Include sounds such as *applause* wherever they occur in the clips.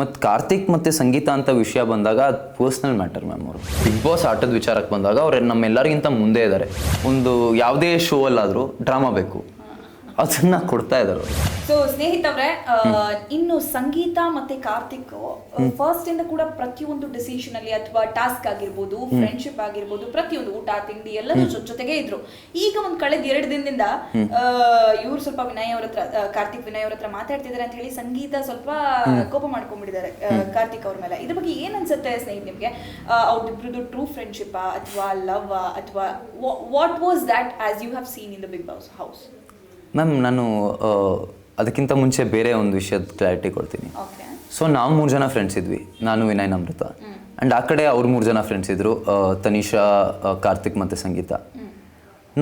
ಮತ್ತು ಕಾರ್ತಿಕ್ ಮತ್ತು ಸಂಗೀತ ಅಂತ ವಿಷಯ ಬಂದಾಗ ಅದು ಪರ್ಸ್ನಲ್ ಮ್ಯಾಟರ್ ಮ್ಯಾಮ್ ಅವರು. ಬಿಗ್ ಬಾಸ್ ಆಟದ ವಿಚಾರಕ್ಕೆ ಬಂದಾಗ ಅವ್ರು ನಮ್ಮೆಲ್ಲರಿಗಿಂತ ಮುಂದೆ ಇದ್ದಾರೆ ಒಂದು ಯಾವುದೇ ಶೋ ಅಲ್ಲಾದರೂ ಡ್ರಾಮಾ ಬೇಕು. ಅದನ್ನ ಕೊಡ್ತಾ ಇದ್ದಾರೆ. ಸೊ ಸ್ನೇಹಿತವ್ರೆ ಇನ್ನು ಸಂಗೀತ ಮತ್ತೆ ಕಾರ್ತಿಕ್ ಫಸ್ಟ್ ಇಂದ ಕೂಡ ಪ್ರತಿಯೊಂದು ಡಿಸಿಷನ್ ಅಲ್ಲಿ ಅಥವಾ ಟಾಸ್ಕ್ ಆಗಿರ್ಬೋದು ಫ್ರೆಂಡ್ಶಿಪ್ ಆಗಿರ್ಬೋದು ಪ್ರತಿಯೊಂದು ಊಟ ತಿಂಡಿ ಎಲ್ಲದೂ ಜೊತೆಗೆ ಇದ್ರು. ಈಗ ಒಂದ್ ಕಳೆದ ಎರಡು ದಿನದಿಂದ ಇವ್ರು ಸ್ವಲ್ಪ ವಿನಯ್ ಅವ್ರ ಹತ್ರ ಕಾರ್ತಿಕ್ ವಿನಯ್ ಅವ್ರ ಹತ್ರ ಮಾತಾಡ್ತಿದ್ದಾರೆ ಅಂತ ಹೇಳಿ ಸಂಗೀತ ಸ್ವಲ್ಪ ಕೋಪ ಮಾಡ್ಕೊಂಡ್ಬಿಟ್ಟಿದ್ದಾರೆ ಕಾರ್ತಿಕ್ ಅವ್ರ ಮೇಲೆ. ಇದ್ರ ಬಗ್ಗೆ ಏನ್ ಅನ್ಸುತ್ತೆ ಸ್ನೇಹಿತ ನಿಮ್ಗೆ? ಅವ್ರಿಬ್ರದ್ದು ಟ್ರೂ ಫ್ರೆಂಡ್ಶಿಪ್ ಅಥವಾ ಲವ್ ಅಥವಾ what was that as you have seen in the Bigg Boss house ma'am ನಾನು ಅದಕ್ಕಿಂತ ಮುಂಚೆ ಬೇರೆ ಒಂದು ವಿಷಯದ ಕ್ಲಾರಿಟಿ ಕೊಡ್ತೀನಿ. ಸೊ ನಾವು ಮೂರು ಜನ ಫ್ರೆಂಡ್ಸ್ ಇದ್ವಿ. ನಾನು ವಿನಯ್ ಅಮೃತ. ಆ್ಯಂಡ್ ಆ ಕಡೆ ಅವ್ರು ಮೂರು ಜನ ಫ್ರೆಂಡ್ಸ್ ಇದ್ದರು ತನಿಷಾ ಕಾರ್ತಿಕ್ ಮತ್ತು ಸಂಗೀತ.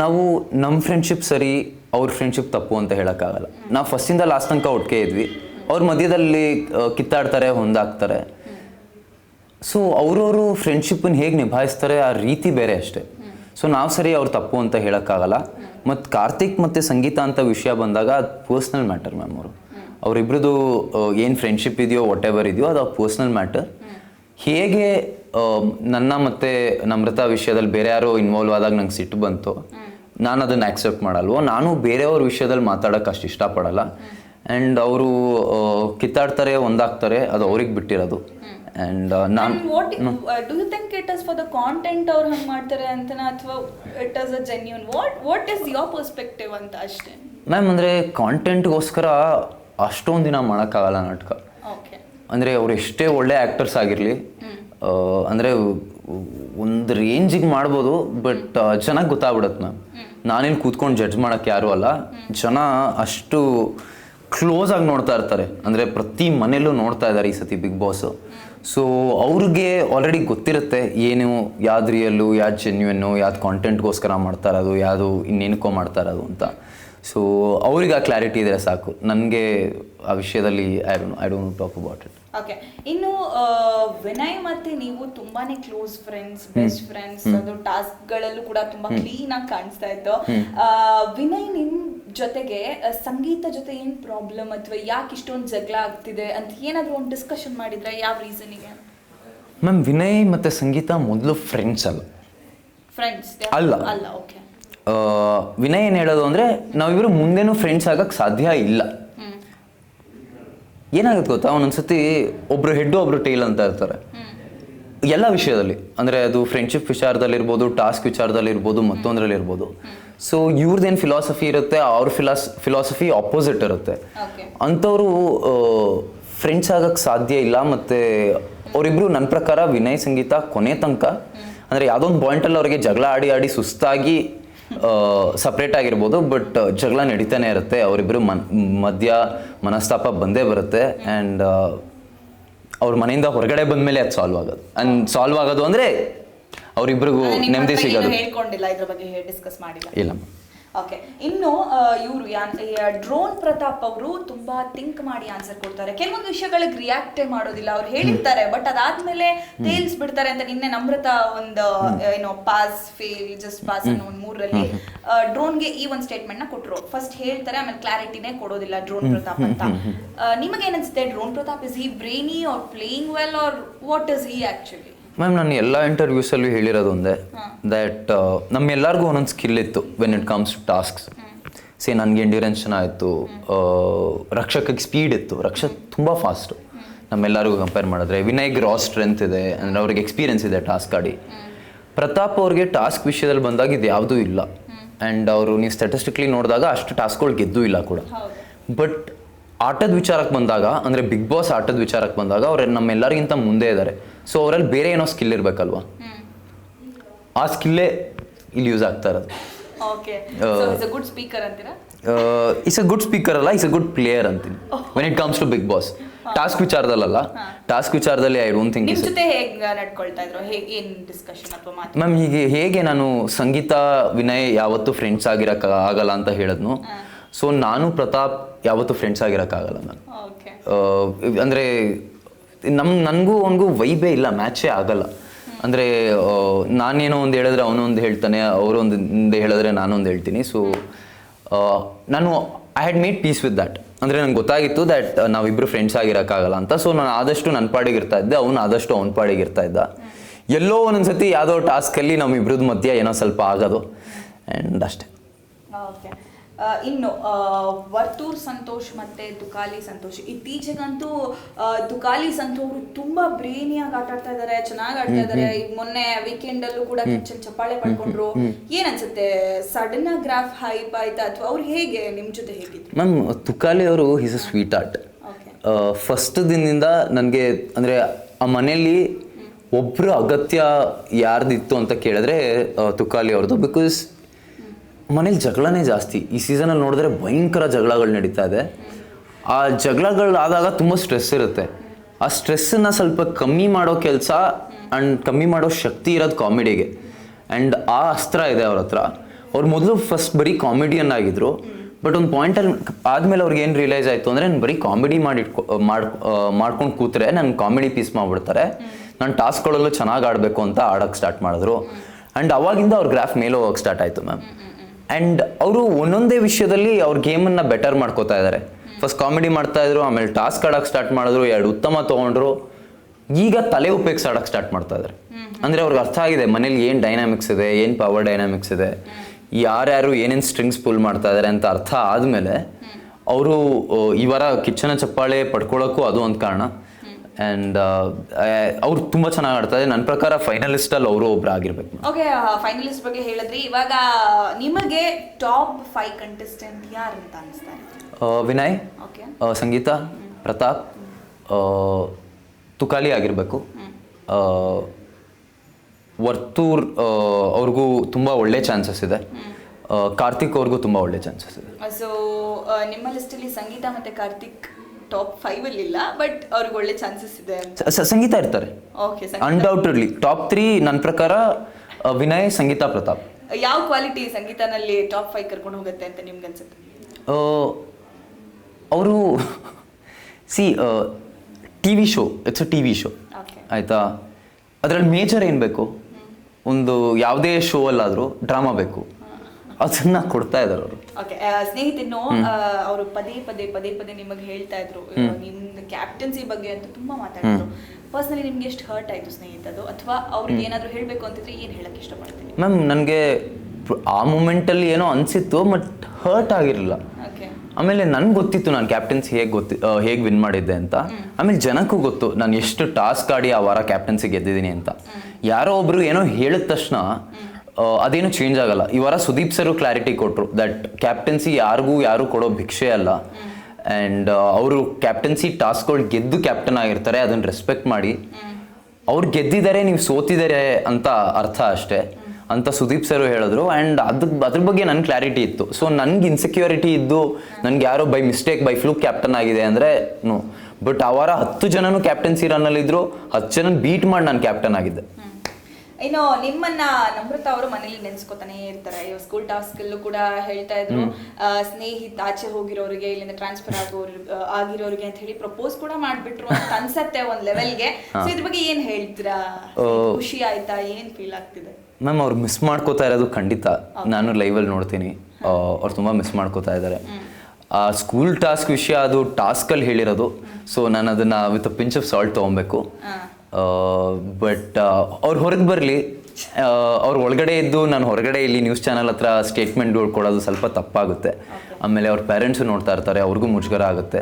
ನಾವು ನಮ್ಮ ಫ್ರೆಂಡ್ಶಿಪ್ ಸರಿ ಅವ್ರ ಫ್ರೆಂಡ್ಶಿಪ್ ತಪ್ಪು ಅಂತ ಹೇಳೋಕ್ಕಾಗಲ್ಲ. ನಾವು ಫಸ್ಟಿಂದ ಲಾಸ್ಟ್ ತನಕ ಒಟ್ಟಿಗೆ ಇದ್ವಿ. ಅವ್ರ ಮಧ್ಯದಲ್ಲಿ ಕಿತ್ತಾಡ್ತಾರೆ ಹೊಂದಾಗ್ತಾರೆ. ಸೊ ಅವ್ರವರು ಫ್ರೆಂಡ್ಶಿಪ್ಪನ್ನು ಹೇಗೆ ನಿಭಾಯಿಸ್ತಾರೆ ಆ ರೀತಿ ಬೇರೆ ಅಷ್ಟೇ. ಸೊ ನಾವು ಸರಿ ಅವ್ರು ತಪ್ಪು ಅಂತ ಹೇಳೋಕ್ಕಾಗಲ್ಲ. ಮತ್ತು ಕಾರ್ತಿಕ್ ಮತ್ತು ಸಂಗೀತ ಅಂತ ವಿಷಯ ಬಂದಾಗ ಅದು ಪರ್ಸ್ನಲ್ ಮ್ಯಾಟರ್ ಮ್ಯಾಮ್ ಅವರು. ಅವರಿಬ್ರದ್ದು ಏನು ಫ್ರೆಂಡ್ಶಿಪ್ ಇದೆಯೋ ವಾಟ್ ಎವರ್ ಇದೆಯೋ ಅದು ಪರ್ಸ್ನಲ್ ಮ್ಯಾಟರ್ ಹೇಗೆ ನನ್ನ ಮತ್ತು ನಮ್ರತ ವಿಷಯದಲ್ಲಿ ಬೇರೆ ಯಾರೋ ಇನ್ವಾಲ್ವ್ ಆದಾಗ ನಂಗೆ ಸಿಟ್ಟು ಬಂತು ನಾನು ಅದನ್ನು ಆಕ್ಸೆಪ್ಟ್ ಮಾಡಲ್ವೋ ನಾನು ಬೇರೆಯವ್ರ ವಿಷಯದಲ್ಲಿ ಮಾತಾಡೋಕೆ ಅಷ್ಟು ಇಷ್ಟಪಡಲ್ಲ. ಆ್ಯಂಡ್ ಅವರು ಕಿತ್ತಾಡ್ತಾರೆ ಒಂದಾಗ್ತಾರೆ ಅದು ಅವ್ರಿಗೆ ಬಿಟ್ಟಿರೋದು. ಆ್ಯಂಡ್ ನಾನು what do you think it is for the content ಅವ್ರು ಹಂಗೆ ಮಾಡ್ತಾರೆ ಅಂತನಾ ಅಥವಾ it is a genuine what what is your perspective ಅಂತ ಅಷ್ಟೇ ಮ್ಯಾಮ್ ಅಂದರೆ ಕಾಂಟೆಂಟ್ಗೋಸ್ಕರ ಅಷ್ಟೊಂದು ದಿನ ಮಾಡೋಕ್ಕಾಗಲ್ಲ ನಾಟಕ. ಅಂದರೆ ಅವ್ರು ಎಷ್ಟೇ ಒಳ್ಳೆ ಆ್ಯಕ್ಟರ್ಸ್ ಆಗಿರಲಿ ಅಂದರೆ ಒಂದು ರೇಂಜಿಗೆ ಮಾಡ್ಬೋದು ಬಟ್ ಚೆನ್ನಾಗಿ ಗೊತ್ತಾಗ್ಬಿಡತ್ತೆ ಮ್ಯಾಮ್ ನಾನೇನು ಕೂತ್ಕೊಂಡು ಜಡ್ಜ್ ಮಾಡೋಕ್ಕೆ ಯಾರೂ ಅಲ್ಲ. ಜನ ಅಷ್ಟು ಕ್ಲೋಸ್ ಆಗಿ ನೋಡ್ತಾ ಇರ್ತಾರೆ. ಅಂದರೆ ಪ್ರತಿ ಮನೆಯಲ್ಲೂ ನೋಡ್ತಾ ಇದ್ದಾರೆ ಈ ಸತಿ ಬಿಗ್ ಬಾಸು ಸೊ ಅವ್ರಿಗೆ ಆಲ್ರೆಡಿ ಗೊತ್ತಿರುತ್ತೆ ಏನು ಯಾವ್ದು ರಿಯಲ್ಲು ಯಾವ್ದು ಜೆನ್ಯೂನು ಯಾವ್ದು ಕಾಂಟೆಂಟ್ಗೋಸ್ಕರ ಮಾಡ್ತಾ ಇರೋದು ಯಾವುದು ಇನ್ನೇನಕ್ಕೋ ಮಾಡ್ತಾ ಇರೋದು ಅಂತ. ಸೊ ಅವ್ರಿಗೆ ಆ ಕ್ಲಾರಿಟಿ ಇದ್ರೆ ಸಾಕು. ನನಗೆ ಆ ವಿಷಯದಲ್ಲಿ I don't I don't talk about it okay ಇನ್ನು ವಿನಯ್ ಮತ್ತೆ ನೀವು ತುಂಬಾನೇ ಕ್ಲೋಸ್ ಫ್ರೆಂಡ್ಸ್ ಬೆಸ್ಟ್ ಫ್ರೆಂಡ್ಸ್ ಅದು ಟಾಸ್ಕ್ ಗಳಲ್ಲೂ ಕೂಡ ತುಂಬಾ ಕ್ಲೀನ್ ಆಗಿ ಕಾಣಿಸ್ತಾ ಇತ್ತು. ವಿನಯ್ ನಿಮ್ ಜೊತೆಗೆ ಸಂಗೀತ ಜೊತೆ ಏನು ಪ್ರಾಬ್ಲಮ್ ಅಥವಾ ಯಾಕೆ ಇಷ್ಟೊಂದು ಜಗಳ ಆಗ್ತಿದೆ ಅಂತ ಏನಾದರೂ ಒಂದು ಡಿಸ್ಕಷನ್ ಮಾಡಿದ್ರೆ ಯಾವ ರೀಸನಿಗೆ ಮ್ಯಾಮ್ ವಿನಯ್ ಮತ್ತು ಸಂಗೀತ ಮೊದಲು ಫ್ರೆಂಡ್ಸ್ ಅಲ್ಲ. ಫ್ರೆಂಡ್ಸ್ ಅಲ್ಲ. ಅಲ್ಲ ಓಕೆ ವಿನಯ್ ಏನು ಹೇಳೋದು ಅಂದರೆ ನಾವಿಬ್ಬರು ಮುಂದೆನೂ ಫ್ರೆಂಡ್ಸ್ ಆಗೋಕ್ಕೆ ಸಾಧ್ಯ ಇಲ್ಲ. ಏನಾಗುತ್ತೆ ಗೊತ್ತಾ? ಒಂದೊಂದ್ಸತಿ ಒಬ್ರು ಹೆಡ್ಡು ಒಬ್ರು ಟೇಲ್ ಅಂತ ಇರ್ತಾರೆ. ಎಲ್ಲ ವಿಷಯದಲ್ಲಿ. ಅಂದರೆ ಅದು ಫ್ರೆಂಡ್ಶಿಪ್ ವಿಚಾರದಲ್ಲಿರ್ಬೋದು ಟಾಸ್ಕ್ ವಿಚಾರದಲ್ಲಿರ್ಬೋದು ಮತ್ತೊಂದರಲ್ಲಿರ್ಬೋದು. ಸೊ ಇವ್ರದ್ದೇನು ಫಿಲಾಸಫಿ ಇರುತ್ತೆ ಅವ್ರ ಫಿಲಾಸ್ ಫಿಲಾಸಫಿ ಆಪೋಸಿಟ್ ಇರುತ್ತೆ. ಅಂಥವ್ರು ಫ್ರೆಂಡ್ಸ್ ಆಗಕ್ಕೆ ಸಾಧ್ಯ ಇಲ್ಲ ಮತ್ತು ಅವರಿಬ್ರು ನನ್ನ ಪ್ರಕಾರ ವಿನಯ್ ಸಂಗೀತ ಕೊನೆ ತನಕ. ಅಂದರೆ ಯಾವುದೋ ಒಂದು ಪಾಯಿಂಟಲ್ಲಿ ಅವರಿಗೆ ಜಗಳ ಆಡಿ ಆಡಿ ಸುಸ್ತಾಗಿ ಸಪ್ರೇಟ್ ಆಗಿರ್ಬೋದು ಬಟ್ ಜಗಳ ನಡೀತಾನೆ ಇರುತ್ತೆ. ಅವರಿಬ್ಬರು ಮನ್ ಮಧ್ಯ ಮನಸ್ತಾಪ ಬಂದೇ ಬರುತ್ತೆ. ಆ್ಯಂಡ್ ಅವ್ರ ಮನೆಯಿಂದ ಹೊರಗಡೆ ಬಂದಮೇಲೆ ಅದು ಸಾಲ್ವ್ ಆಗೋದು. ಅಂಡ್ ಸಾಲ್ವ್ ಆಗೋದು ಅಂದ್ರೆ ಅವರಿಬ್ರಿಗೂ ನೆಮ್ಮದಿ ಸಿಗೋದು. ಹೇಳ್ಕೊಂಡಿಲ್ಲ ಇದ್ರ ಬಗ್ಗೆ ಡಿಸ್ಕಸ್ ಮಾಡಿಲ್ಲ. ಇಲ್ಲ ಓಕೆ ಇನ್ನು ಇವರು ಡ್ರೋನ್ ಪ್ರತಾಪ್ ಅವರು ತುಂಬಾ ಥಿಂಕ್ ಮಾಡಿ ಆನ್ಸರ್ ಕೊಡ್ತಾರೆ. ಕೆಲವೊಂದು ವಿಷಯಗಳಿಗೆ ರಿಯಾಕ್ಟೇ ಮಾಡೋದಿಲ್ಲ. ಅವ್ರು ಹೇಳಿರ್ತಾರೆ ಬಟ್ ಅದಾದ್ಮೇಲೆ ತೇಲ್ಸ್ ಬಿಡ್ತಾರೆ ಅಂತ ನಿನ್ನೆ ನಮ್ರತ ಒಂದು ಏನೋ ಪಾಸ್ ಫೇಲ್ ಜಸ್ಟ್ ಪಾಸ್ ಅನ್ನೋ ಒಂದು ಮೂರರಲ್ಲಿ ಡ್ರೋನ್ಗೆ ಈ ಒಂದು ಸ್ಟೇಟ್ಮೆಂಟ್ನ ಕೊಟ್ಟರು ಫಸ್ಟ್ ಹೇಳ್ತಾರೆ ಆಮೇಲೆ ಕ್ಲಾರಿಟಿನೇ ಕೊಡೋದಿಲ್ಲ ಡ್ರೋನ್ ಪ್ರತಾಪ್ ಅಂತ. ನಿಮಗೆ ಏನನ್ಸುತ್ತೆ Drone Pratap is he brainy or playing well or what is he actually ma'am ನಾನು ಎಲ್ಲ ಇಂಟರ್ವ್ಯೂಸಲ್ಲೂ ಹೇಳಿರೋದು ಒಂದೇ ದ್ಯಾಟ್ ನಮ್ಮೆಲ್ಲರಿಗೂ ಒಂದೊಂದು ಸ್ಕಿಲ್ ಇತ್ತು when it comes to tasks say ನನಗೆ ಎಂಡ್ಯೂರೆನ್ಸ್ ಚೆನ್ನಾಗಿತ್ತು ರಕ್ಷಕಕ್ಕೆ ಸ್ಪೀಡ್ ಇತ್ತು ರಕ್ಷಕ್ ತುಂಬ ಫಾಸ್ಟು ನಮ್ಮೆಲ್ಲರಿಗೂ ಕಂಪೇರ್ ಮಾಡಿದ್ರೆ ವಿನಯ್ ರಾ ಸ್ಟ್ರೆಂತ್ ಇದೆ ಅಂದರೆ ಅವ್ರಿಗೆ ಎಕ್ಸ್ಪೀರಿಯನ್ಸ್ ಇದೆ ಟಾಸ್ಕ್ ಆಡಿ ಪ್ರತಾಪ್ ಅವ್ರಿಗೆ ಟಾಸ್ಕ್ ವಿಷಯದಲ್ಲಿ ಬಂದಾಗ ಇದು ಯಾವುದೂ ಇಲ್ಲ. ಆ್ಯಂಡ್ ಅವರು ನೀವು ಸ್ಟ್ಯಾಟಿಸ್ಟಿಕ್ಲಿ ನೋಡಿದಾಗ ಅಷ್ಟು ಟಾಸ್ಕ್ಗಳು ಗೆದ್ದು ಇಲ್ಲ ಕೂಡ. ಬಟ್ ಆಟದ ವಿಚಾರಕ್ಕೆ ಬಂದಾಗ ಅಂದರೆ ಬಿಗ್ ಬಾಸ್ ಆಟದ ವಿಚಾರಕ್ಕೆ ಬಂದಾಗ ಅವ್ರು ನಮ್ಮೆಲ್ಲರಿಗಿಂತ ಮುಂದೆ ಇದ್ದಾರೆ ಸೊ ಅವರಲ್ಲಿ ಬೇರೆ ಏನೋ ಸ್ಕಿಲ್ ಇರಬೇಕಲ್ವಾ? ಆ ಸ್ಕಿಲ್ಲೇ ಇಲ್ಲಿ ಯೂಸ್ ಆಗ್ತಾ ಇರೋದು. ಗುಡ್ ಸ್ಪೀಕರ್ ಅಂತೀರಾ? ಇಸ್ ಅ ಗುಡ್ ಸ್ಪೀಕರ್ ಅಲ್ಲ ಇಸ್ ಅ ಗುಡ್ ಪ್ಲೇಯರ್ ಅಂತೀನಿ. When it comes to Bigg Boss task ವಿಚಾರದಲ್ಲ task ವಿಚಾರದಲ್ಲಿ ಐ ಡೋಂಟ್ ಥಿಂಕ್ ಮ್ಯಾಮ್ ಹೀಗೆ ಹೇಗೆ ನಾನು ಸಂಗೀತ ವಿನಯ್ ಯಾವತ್ತು ಫ್ರೆಂಡ್ಸ್ ಆಗಿರಕ್ಕೆ ಆಗಲ್ಲ ಅಂತ ಹೇಳಿದ್ನು. ಸೊ ನಾನು ಪ್ರತಾಪ್ ಯಾವತ್ತೂ ಫ್ರೆಂಡ್ಸ್ ಆಗಿರಕ್ಕಾಗಲ್ಲ ನಾನು ಓಕೆ ಅಂದರೆ ನಮ್ಮ ನನಗೂ ಅವನಿಗೂ ವೈಬೇ ಇಲ್ಲ ಮ್ಯಾಚೇ ಆಗಲ್ಲ. ಅಂದರೆ ನಾನೇನೋ ಒಂದು ಹೇಳಿದ್ರೆ ಅವನು ಒಂದು ಹೇಳ್ತಾನೆ, ಅವರು ಒಂದು ಹೇಳಿದ್ರೆ ನಾನೊಂದು ಹೇಳ್ತೀನಿ. ಸೊ ನಾನು I had made peace with that ಅಂದರೆ ನಂಗೆ ಗೊತ್ತಾಗಿತ್ತು ದ್ಯಾಟ್ ನಾವಿಬ್ಬರು ಫ್ರೆಂಡ್ಸ್ ಆಗಿರೋಕ್ಕಾಗಲ್ಲ ಅಂತ. ಸೊ ನಾನು ಆದಷ್ಟು ನನ್ನ ಪಾಡಿಗೆ ಇರ್ತಾ ಇದ್ದೆ, ಅವನು ಆದಷ್ಟು ಅವನ ಪಾಡಿಗೆ ಇರ್ತಾ ಇದ್ದ. ಎಲ್ಲೋ ಒಂದೊಂದ್ಸತಿ ಯಾವುದೋ ಟಾಸ್ಕಲ್ಲಿ ನಮ್ಮಿಬ್ರದ್ದು ಮಧ್ಯ ಏನೋ ಸ್ವಲ್ಪ ಆಗೋದು. ಆ್ಯಂಡ್ ಅಷ್ಟೇ. ಇನ್ನು ವರ್ತೂರ್ ಸಂತೋಷ್ ಮತ್ತೆ ದುಕಾಲಿ ಸಂತೋಷ್. ಇತ್ತೀಚೆಗಂತೂ ದುಕಾಲಿ ತುಕಾಲಿ ಸಂತೋಷ್ ತುಂಬಾ ಬ್ರೇನಿಯಾಗಿ ಆಟ ಆಡ್ತಾ ಇದಾರೆ ಚೆನ್ನಾಗಿ ಆಡ್ತಾ ಇದ್ದಾರೆ ಈಗ ಮೊನ್ನೆ ವೀಕೆಂಡ್ ಅಲ್ಲೂ ಕೂಡ ಕಿಚನ್ ಚಪ್ಪಾಳೆ ಪಡ್ಕೊಂಡ್ರು. ಏನ್ ಅನ್ಸುತ್ತೆ? ಸಡನ್ ಆಗಿ ಗ್ರಾಫ್ ಹೈಪ್ ಆಯ್ತಾ? ಅಥವಾ ಅವ್ರು ಹೇಗೆ ನಿಮ್ ಜೊತೆ ಹೇಗಿದ್ರು? ಮ್ಯಾಮ್ ತುಕಾಲಿ ಅವರು he's a sweet heart first ದಿನದಿಂದ ನನಗೆ ಅಂದರೆ ಆ ಮನೆಯಲ್ಲಿ ಒಬ್ಬರು ಅಗತ್ಯ ಯಾರ್ದಿತ್ತು ಅಂತ ಕೇಳಿದ್ರೆ ತುಕಾಲಿ ಅವ್ರದ್ದು. ಬಿಕಾಸ್ ಮನೇಲಿ ಜಗಳನೇ ಜಾಸ್ತಿ. ಈ ಸೀಸನಲ್ಲಿ ನೋಡಿದ್ರೆ ಭಯಂಕರ ಜಗಳಗಳು ನಡೀತಾ ಇದೆ. ಆ ಜಗಳಗಳಾದಾಗ ತುಂಬ ಸ್ಟ್ರೆಸ್ ಇರುತ್ತೆ. ಆ ಸ್ಟ್ರೆಸ್ಸನ್ನು ಸ್ವಲ್ಪ ಕಮ್ಮಿ ಮಾಡೋ ಕೆಲಸ ಆ್ಯಂಡ್ ಕಮ್ಮಿ ಮಾಡೋ ಶಕ್ತಿ ಇರೋದು ಕಾಮಿಡಿಗೆ ಆ್ಯಂಡ್ ಆ ಅಸ್ತ್ರ ಇದೆ ಅವ್ರ ಹತ್ರ. ಅವ್ರು ಮೊದಲು ಫಸ್ಟ್ ಬರೀ ಕಾಮಿಡಿಯನ್ ಆಗಿದ್ರು. ಬಟ್ ಒಂದು ಪಾಯಿಂಟಲ್ಲಿ ಆದಮೇಲೆ ಅವ್ರಿಗೆ ಏನು ರಿಯಲೈಸ್ ಆಯಿತು ಅಂದರೆ ನಾನು ಬರೀ ಕಾಮಿಡಿ ಮಾಡಿ ಮಾಡ್ ಮಾಡ್ಕೊಂಡು ಕೂತ್ರೆ ನಾನು ಕಾಮಿಡಿ ಪೀಸ್ ಮಾಡಿಬಿಡ್ತಾರೆ. ನಾನು ಟಾಸ್ಕ್ಗಳಲ್ಲೂ ಚೆನ್ನಾಗಿ ಆಡಬೇಕು ಅಂತ ಆಡೋಕ್ಕೆ ಸ್ಟಾರ್ಟ್ ಮಾಡಿದ್ರು. ಆ್ಯಂಡ್ ಅವಾಗಿಂದ ಅವ್ರ ಗ್ರಾಫ್ ಮೇಲೆ ಹೋಗೋಕೆ ಸ್ಟಾರ್ಟ್ ಆಯಿತು ಮ್ಯಾಮ್ ಆ್ಯಂಡ್ ಅವರು ಒಂದೊಂದೇ ವಿಷಯದಲ್ಲಿ ಅವ್ರ ಗೇಮನ್ನು ಬೆಟರ್ ಮಾಡ್ಕೋತಾ ಇದ್ದಾರೆ ಫಸ್ಟ್ ಕಾಮಿಡಿ ಮಾಡ್ತಾ ಇದ್ರು, ಆಮೇಲೆ ಟಾಸ್ಕ್ ಆಡೋಕ್ಕೆ ಸ್ಟಾರ್ಟ್ ಮಾಡಿದ್ರು, ಎರಡು ಉತ್ತಮ ತೊಗೊಂಡ್ರು. ಈಗ ತಲೆ ಉಪಯೋಗಿಸಿ ಆಡೋಕ್ಕೆ ಸ್ಟಾರ್ಟ್ ಮಾಡ್ತಾ ಇದ್ದಾರೆ ಅಂದರೆ ಅವ್ರಿಗೆ ಅರ್ಥ ಆಗಿದೆ, ಮನೇಲಿ ಏನು ಡೈನಾಮಿಕ್ಸ್ ಇದೆ, ಏನು ಪವರ್ ಡೈನಾಮಿಕ್ಸ್ ಇದೆ, ಯಾರ್ಯಾರು ಏನೇನು ಸ್ಟ್ರಿಂಗ್ಸ್ ಪುಲ್ ಮಾಡ್ತಾ ಇದ್ದಾರೆ ಅಂತ ಅರ್ಥ ಆದಮೇಲೆ, ಅವರು ಈ ವಾರ ಕಿಚ್ಚನ ಚಪ್ಪಾಳೆ ಪಡ್ಕೊಳ್ಳೋಕ್ಕೂ ಅದು ಒಂದು ಕಾರಣ. ಆ್ಯಂಡ್ ಅವ್ರು ತುಂಬ ಚೆನ್ನಾಗಿ ಆಡ್ತಾರೆ ನನ್ನ ಪ್ರಕಾರ ಫೈನಲಿಸ್ಟಲ್ಲಿ ಅವರು ಒಬ್ರು ಆಗಿರ್ಬೇಕು. ಓಕೆ ಫೈನಲಿಸ್ಟ್ ಬಗ್ಗೆ ಹೇಳಿದ್ರಿ. ಇವಾಗ ನಿಮಗೆ ಟಾಪ್ ಫೈವ್ ಕಂಟೆಸ್ಟೆಂಟ್ ಯಾರು ಅಂತ ಅನಿಸ್ತಾರೆ ವಿನಯ್ ಸಂಗೀತ ಪ್ರತಾಪ್ ತುಕಾಲಿ ಆಗಿರಬೇಕು. ವರ್ತೂರ್ ಅವ್ರಿಗೂ ತುಂಬ ಒಳ್ಳೆ ಚಾನ್ಸಸ್ ಇದೆ. ಕಾರ್ತಿಕ್ ಅವ್ರಿಗೂ ತುಂಬ ಒಳ್ಳೆ ಚಾನ್ಸಸ್ ಇದೆ. ಸೊ ನಿಮ್ಮ ಲಿಸ್ಟಲ್ಲಿ ಸಂಗೀತ ಮತ್ತು ಕಾರ್ತಿಕ್ ಟಾಪ್ ಫೈವ್ ಅಲ್ಲಿ ಇಲ್ಲ ಬಟ್ ಅವ್ರಿಗೆ ಒಳ್ಳೆ ಚಾನ್ಸಸ್ ಇದೆ ಸ- ಸಂಗೀತ ಇರ್ತಾರೆ. ಓಕೆ ಅನ್ಡೌಟೆಡ್ಲಿ ಟಾಪ್ ತ್ರೀ ನನ್ನ ಪ್ರಕಾರ ಆ, ವಿನಯ್ ಸಂಗೀತಾ ಪ್ರತಾಪ್. ಯಾವ ಕ್ವಾಲಿಟಿ ಸಂಗೀತನಲ್ಲಿ ಟಾಪ್ ಫೈವ್ ಕರ್ಕೊಂಡು ಹೋಗುತ್ತೆ ಅಂತ ನಿಮ್ಗೆ ಅನ್ಸುತ್ತೆ? ಅವರು C T V show it's a T V show okay ಆಯಿತಾ? ಅದರಲ್ಲಿ ಮೇಜರ್ ಏನು ಬೇಕು? ಒಂದು ಯಾವುದೇ ಶೋ ಅಲ್ಲಾದರೂ ಡ್ರಾಮಾ ಬೇಕು. ಅದನ್ನ ಕೊಡ್ತಾ ಇದ್ದಾರೆ ಅವರು. ಓಕೆ ಸ್ನೇಹಿತನು ಅವರು ಪದೇ ಪದೇ ಪದೇ ಪದೇ ನಿಮಗೆ ಹೇಳ್ತಾ ಇದ್ರು. ನಿಮ್ಮ ಕ್ಯಾಪ್ಟನ್ಸಿ ಬಗ್ಗೆ ಅಂತ ತುಂಬಾ ಮಾತಾಡಿದ್ರು. ಪರ್ಸನಲಿ ನಿಮ್ಗೆ ಎಷ್ಟು ಹರ್ಟ್ ಆಯ್ತು ಸ್ನೇಹಿತದು ಅಥವಾ ಅವ್ರಿಗೆ ಏನಾದರೂ ಹೇಳಬೇಕು ಅಂತಿದ್ರೆ ಏನು ಹೇಳಕ್ ಇಷ್ಟಪಡ್ತೀನಿ? ಮ್ಯಾಮ್ ನನಗೆ ಆ ಮೂಮೆಂಟಲ್ಲಿ ಏನೋ ಅನಿಸಿತ್ತು ಬಟ್ ಹರ್ಟ್ ಆಗಿರಲಿಲ್ಲ. ಆಮೇಲೆ ನನ್ಗೆ ಗೊತ್ತಿತ್ತು ನಾನು ಕ್ಯಾಪ್ಟನ್ಸಿ ಹೇಗೆ ಗೊತ್ತಿ ಹೇಗೆ ವಿನ್ ಮಾಡಿದ್ದೆ ಅಂತ. ಆಮೇಲೆ ಜನಕ್ಕೂ ಗೊತ್ತು ನಾನು ಎಷ್ಟು ಟಾಸ್ಕ್ ಆಡಿ ಆ ವಾರ ಕ್ಯಾಪ್ಟನ್ಸಿ ಗೆದ್ದಿದ್ದೀನಿ ಅಂತ. ಯಾರೋ ಒಬ್ರು ಏನೋ ಹೇಳಿದ ತಕ್ಷಣ ಅದೇನು ಚೇಂಜ್ ಆಗಲ್ಲ. ಈ ವಾರ ಸುದೀಪ್ ಸರು ಕ್ಲಾರಿಟಿ ಕೊಟ್ಟರು ದಟ್ ಕ್ಯಾಪ್ಟನ್ಸಿ ಯಾರಿಗೂ ಯಾರು ಕೊಡೋ ಭಿಕ್ಷೆ ಅಲ್ಲ. ಆ್ಯಂಡ್ ಅವರು ಕ್ಯಾಪ್ಟನ್ಸಿ ಟಾಸ್ಕ್ಗಳು ಗೆದ್ದು ಕ್ಯಾಪ್ಟನ್ ಆಗಿರ್ತಾರೆ, ಅದನ್ನು ರೆಸ್ಪೆಕ್ಟ್ ಮಾಡಿ. ಅವ್ರು ಗೆದ್ದಿದ್ದಾರೆ, ನೀವು ಸೋತಿದ್ದಾರೆ ಅಂತ ಅರ್ಥ ಅಷ್ಟೇ. ಅಂತ ಸುದೀಪ್ ಸರ್ ಹೇಳಿದ್ರು. ಆ್ಯಂಡ್ ಅದ್ರ ಅದ್ರ ಬಗ್ಗೆ ನನ್ನ ಕ್ಲಾರಿಟಿ ಇತ್ತು. ಸೊ ನನ್ಗೆ ಇನ್ಸೆಕ್ಯೂರಿಟಿ ಇದ್ದು, ನನ್ಗೆ ಯಾರೋ by mistake by fluke captain ಆಗಿದೆ ಅಂದರೆ ಬಟ್ ಅವರ ವಾರ ಹತ್ತು ಜನನು ಕ್ಯಾಪ್ಟನ್ಸಿ ರನ್ನಲ್ಲಿದ್ದರು ಹತ್ತು ಜನ ಬೀಟ್ ಮಾಡಿ ನಾನು ಕ್ಯಾಪ್ಟನ್ ಆಗಿದ್ದೆ. ಇನ್ನು ನಿಮ್ಮನ್ನ ನಮ್ರತ ಅವರು ಮನೇಲಿ ನೆನ್ಸ್ಕೊತಾನೆ ಇರ್ತಾರೆ. ಸ್ಕೂಲ್ ಟಾಸ್ಕ್ ಅಲ್ಲೂ ಕೂಡ ಹೇಳ್ತಾ ಇದ್ರು. ಸ್ನೇಹಿತ ಆಚೆ ಹೋಗಿರೋರಿಗೆ ಇಲ್ಲಿಂದ ಟ್ರಾನ್ಸ್ಫರ್ ಆಗೋರು ಆಗಿರೋರಿಗೆ ಅಂತ ಹೇಳಿ ಪ್ರಪೋಸ್ ಕೂಡ ಮಾಡ್ಬಿಟ್ರು ಅಂತ ಅನ್ಸತ್ತೆ ಒಂದ್ ಲೆವೆಲ್ಗೆ ಸೊ ಇದ್ರ ಬಗ್ಗೆ ಏನ್ ಹೇಳ್ತೀರಾ? ಖುಷಿ ಆಯ್ತಾ? ಏನ್ ಫೀಲ್ ಆಗ್ತಿದೆ? ಮ್ಯಾಮ್ ಅವ್ರು ಮಿಸ್ ಮಾಡ್ಕೋತಾ ಇರೋದು ಖಂಡಿತ. ನಾನು ಲೈವ್ ಅಲ್ಲಿ ನೋಡ್ತೀನಿ. ಅವ್ರು ತುಂಬಾ ಮಿಸ್ ಮಾಡ್ಕೋತಾ ಇದ್ದಾರೆ. ಆ ಸ್ಕೂಲ್ ಟಾಸ್ಕ್ ವಿಷಯ ಅದು ಟಾಸ್ಕ್ ಅಲ್ಲಿ ಹೇಳಿರೋದು. ಸೊ ನಾನು ಅದನ್ನ ವಿತ್ ಪಿಂಚ್ ಆಫ್ ಸಾಲ್ಟ್ ತೊಗೊಬೇಕು. ಬಟ್ ಅವ್ರು ಹೊರಗೆ ಬರಲಿ. ಅವ್ರು ಒಳಗಡೆ ಇದ್ದು ನಾನು ಹೊರಗಡೆ ಇಲ್ಲಿ ನ್ಯೂಸ್ ಚಾನಲ್ ಹತ್ರ ಸ್ಟೇಟ್ಮೆಂಟ್ಗಳು ಕೊಡೋದು ಸ್ವಲ್ಪ ತಪ್ಪಾಗುತ್ತೆ. ಆಮೇಲೆ ಅವ್ರ ಪೇರೆಂಟ್ಸು ನೋಡ್ತಾ ಇರ್ತಾರೆ ಅವ್ರಿಗೂ ಮುಜುಗರ ಆಗುತ್ತೆ.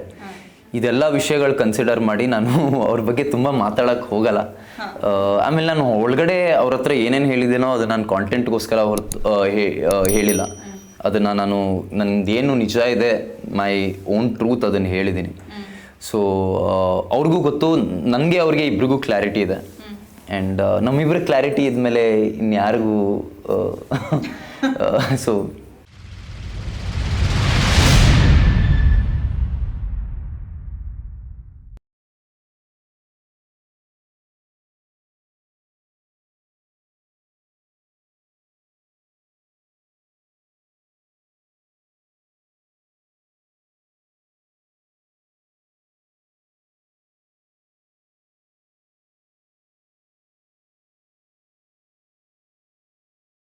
ಇದೆಲ್ಲ ವಿಷಯಗಳು ಕನ್ಸಿಡರ್ ಮಾಡಿ ನಾನು *laughs* ಅವ್ರ ಬಗ್ಗೆ ತುಂಬ ಮಾತಾಡೋಕ್ಕೆ ಹೋಗಲ್ಲ. ಆಮೇಲೆ ನಾನು ಒಳಗಡೆ ಅವ್ರ ಹತ್ರ ಏನೇನು ಹೇಳಿದ್ದೇನೋ ಅದು ನಾನು ಕಾಂಟೆಂಟ್ಗೋಸ್ಕರ ಹೊರತು ಹೇಳಿಲ್ಲ. ಅದನ್ನು ನಾನು ನನ್ನದೇನು ನಿಜ ಇದೆ ಮೈ ಓನ್ ಟ್ರೂತ್ ಅದನ್ನು ಹೇಳಿದ್ದೀನಿ ಸೊ ಅವ್ರಿಗೂ ಗೊತ್ತು ನನಗೆ ಅವ್ರಿಗೆ ಇಬ್ರಿಗೂ ಕ್ಲಾರಿಟಿ ಇದೆ. ಆ್ಯಂಡ್ ನಮ್ಮಿಬ್ಬರ ಕ್ಲಾರಿಟಿ ಇದ್ಮೇಲೆ ಇನ್ಯಾರಿಗೂ *laughs* ಸೊ